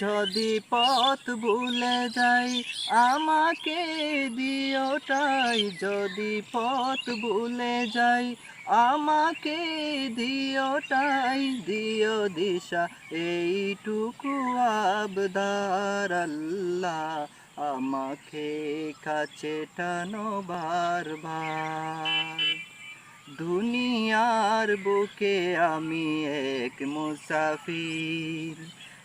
যদি পথ ভুলে যাই, আমাকে দিওটাই। যদি পথ ভুলে যাই, আমাকে দিওটাই। দিও দিশা, এইটুকু আবদার আল্লাহ। আমাকে কাছে টানো বারবার দুনিয়ার বুকে আমি এক মুসাফির।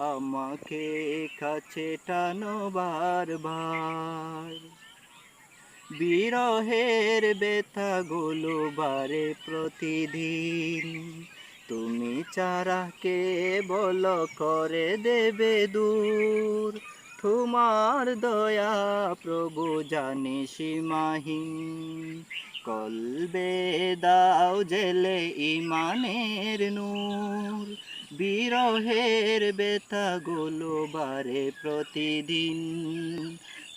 আমাকে কাছে টানো বারবার বিরহের বেতাগুলো বারে প্রতিদিন। তুমি চারাকে বল করে দেবে দূর? তোমার দয়া প্রভু জানি সীমাহীন। কলবে দাও জেলে ইমানের নূর। বিরহের বেতাগুলো বারে প্রতিদিন।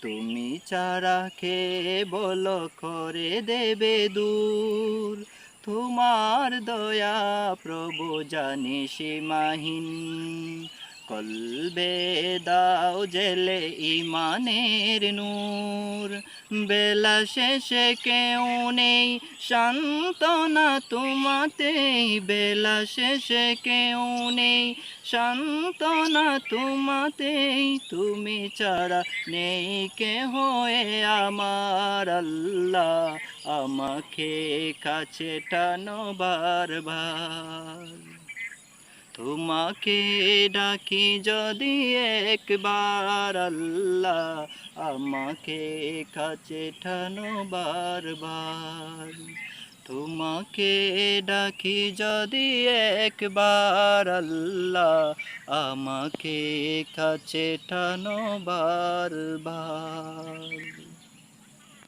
তুমি চারা খেয়ে বল করে দেবে দূর? তোমার দয়া প্রভু জানি সীমাহীন। কলবে দাও জেলে ইমানের নূর। বেলা শেষে কেউ নেই শান্তনা তোমাতেই। বেলা শেষে কেউ নেই শান্তনা তোমাতেই। তুমি ছাড়া নেই কে হয়ে আমার আল্লাহ। আমাকে কাছে টানো বারবার। তোমাকে ডাকি যদি একবার আল্লাহ আমাকে কাছে টানো বারবার। তোমাকে ডাকি যদি একবার আল্লাহ আমাকে কাছে টানো বারবার।